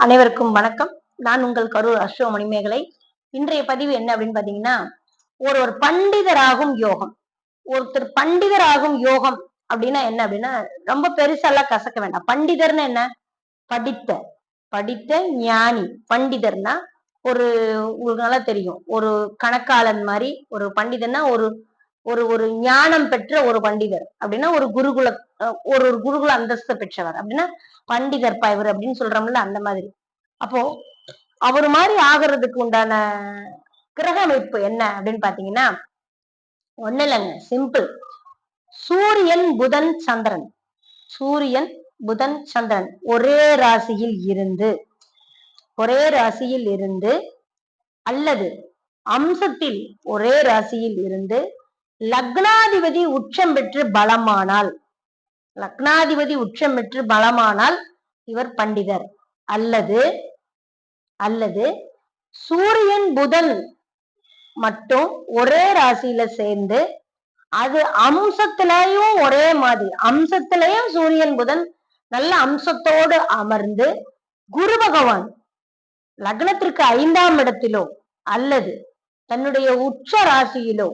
அனைவருக்கும் வணக்கம். நான் உங்கள் கரூர் அஸ்வ மணிமேகலை இன்றைய பதிவு என்ன அப்படின்னு பாத்தீங்கன்னா ஒரு ஒரு பண்டிதராகும் யோகம். ஒருத்தர் பண்டிதராகும் யோகம் அப்படின்னா என்ன அப்படின்னா ரொம்ப பெருசாலாம் கசக்க வேண்டாம். பண்டிதர்னு என்ன? படித்த படித்த ஞானி. பண்டிதர்னா ஒரு உங்களுக்கு நல்லா தெரியும். ஒரு கணக்காளன் மாதிரி ஒரு பண்டிதர்னா ஒரு ஒரு ஒரு ஞானம் பெற்ற ஒரு பண்டிதர் அப்படின்னா ஒரு குருகுல ஒரு ஒரு குருகுல அந்தஸ்து பெற்றவர் அப்படின்னா பண்டிதர் பைவர் அப்படின்னு சொல்றோம்ல அந்த மாதிரி. அப்போ அவர் மாதிரி ஆகிறதுக்கு உண்டான கிரக அமைப்பு என்ன அப்படின்னு பாத்தீங்கன்னா ஒண்ணு இல்லைங்க சிம்பிள் சூரியன் புதன் சந்திரன். சூரியன் புதன் சந்திரன் ஒரே ராசியில் இருந்து ஒரே ராசியில் இருந்து அல்லது அம்சத்தில் ஒரே ராசியில் இருந்து லக்னாதிபதி உச்சம் பெற்று பலமானால். லக்னாதிபதி உச்சம் பெற்று பலமானால் இவர் பண்டிதர். அல்லது அல்லது சூரியன் புதன் மட்டும் ஒரே ராசியில சேர்ந்து அது அம்சத்திலையும் ஒரே மாதிரி அம்சத்திலையும் சூரியன் புதன் நல்ல அம்சத்தோடு அமர்ந்து குரு பகவான் லக்னத்திற்கு ஐந்தாம் இடத்திலோ அல்லது தன்னுடைய உச்ச ராசியிலோ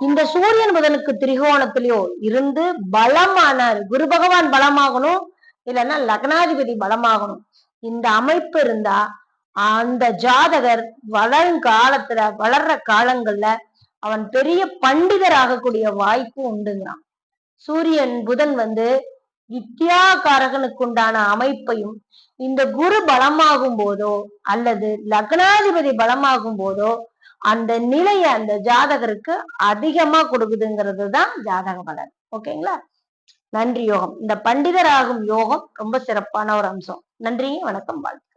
இந்த சூரியன் புதனுக்கு திரிகோணத்திலயோ இருந்து பலமானார் குரு பகவான் பலமாகணும் இல்லைன்னா லக்னாதிபதி பலமாகணும். இந்த அமைப்பு இருந்தா அந்த ஜாதகர் வளரும் காலத்துல வளர்ற காலங்கள்ல அவன் பெரிய பண்டிதர் ஆகக்கூடிய வாய்ப்பு உண்டுங்கிறான். சூரியன் புதன் வந்து வித்யாகாரகனுக்கு உண்டான அமைப்பையும் இந்த குரு பலமாகும் போதோ அல்லது லக்னாதிபதி பலமாகும் போதோ அந்த நிலையை அந்த ஜாதகருக்கு அதிகமா கொடுக்குதுங்கிறது தான் ஜாதக பலன். ஓகேங்களா? நன்றி யோகம். இந்த பண்டிதராகும் யோகம் ரொம்ப சிறப்பான ஒரு அம்சம். நன்றி வணக்கம் வாழ்த்து